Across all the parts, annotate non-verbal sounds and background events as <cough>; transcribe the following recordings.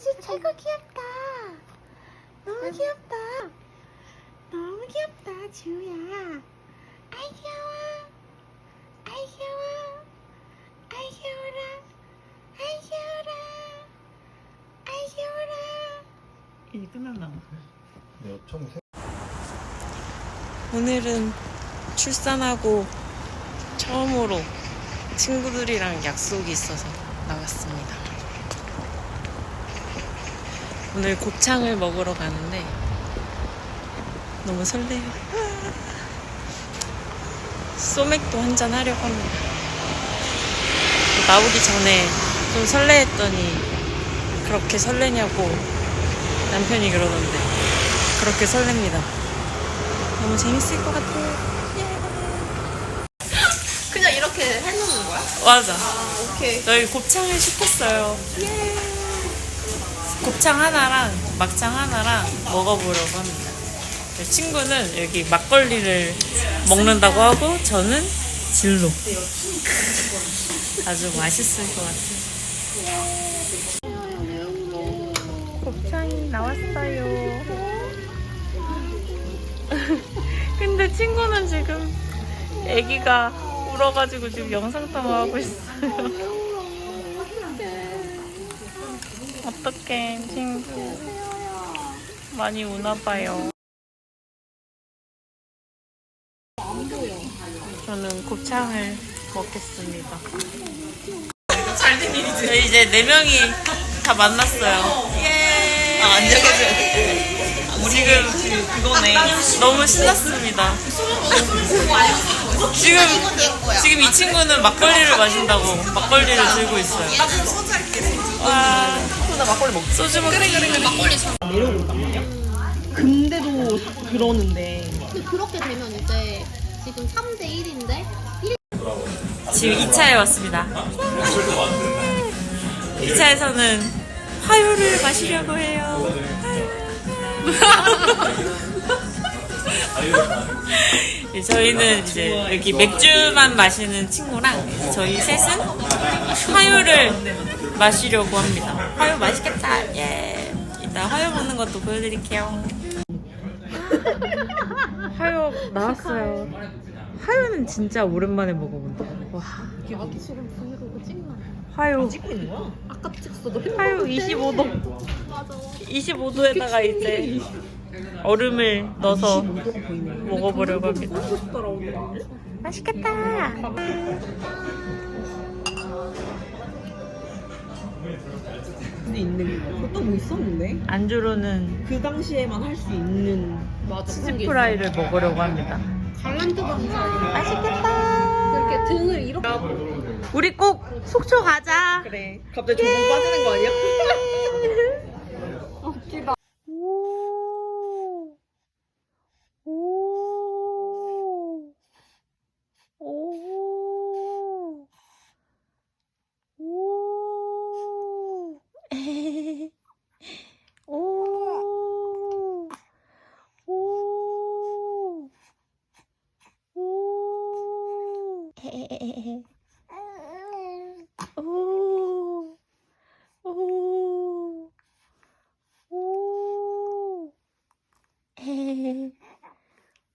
아이고 귀엽다. 너무 귀엽다. 너무 귀엽다, 지우야. 아이 귀여워. 아이 귀여워. 아이 귀여워라. 아이 귀여워라. 아이 귀여워라. 이제 끝났나 봐. 네, 총 세. 오늘은 출산하고 처음으로 친구들이랑 약속이 있어서 나왔습니다. 오늘 곱창을 먹으러 가는데 너무 설레요. 소맥도 한잔 하려고 합니다. 나오기 전에 좀 설레했더니 그렇게 설레냐고 남편이 그러던데 그렇게 설렙니다. 너무 재밌을 것 같아요. 그냥 이렇게 해놓는 거야? 맞아. 오케이. 저희 곱창을 시켰어요. 곱창 하나랑 막창 하나랑 먹어보려고 합니다. 제 친구는 여기 막걸리를 먹는다고 하고 저는 진로. 아주 맛있을 것 같아요. 곱창이 나왔어요. 근데 친구는 지금 아기가 울어가지고 지금 영상 통화하고 있어요. 어떡해, 친구. 많이 우나봐요. 저는 곱창을 먹겠습니다. 일이지. 이제 네 명이 다 만났어요. 예. 아, 안녕하세요. 지금 그거네. 너무 신났습니다. 지금 지금 이 친구는 막걸리를 마신다고 막걸리를 들고 있어요. 막걸리 먹. 소주 먹기. 근데도 그러는데 근데 그렇게 되면 이제 지금 3대 1인데 지금 2차에 왔습니다. 2차에서는 화요를 마시려고 해요. 네, <laughs> 저희는 이제 여기 맥주만 마시는 친구랑 저희 셋은 화요를 마시려고 합니다. 화요 맛있겠다. 예. 이따 화요 먹는 것도 보여드릴게요. 화요 나왔어요. 화요는 진짜 오랜만에 먹어본다. 와. 아기 지금 브이로그 찍나? 화요. 찍고 있는 거야? 아까 찍었어 너 화요 25도. 맞아 25도에다가 이제 얼음을 넣어서 먹어보려고 합니다. 먹고 싶더라고 맛있겠다. 근데 있는 거 그것도 뭐 있었는데 안주로는 그 당시에만 할 수 있는 맞아 치즈 프라이를 먹으려고 합니다. 갈란트 방사 맛있겠다. 이렇게 등을 이렇게 우리 꼭 속초 가자. 그래 갑자기 조금 빠지는 거 아니야?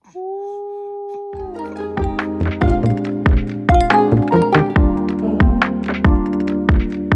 โอ้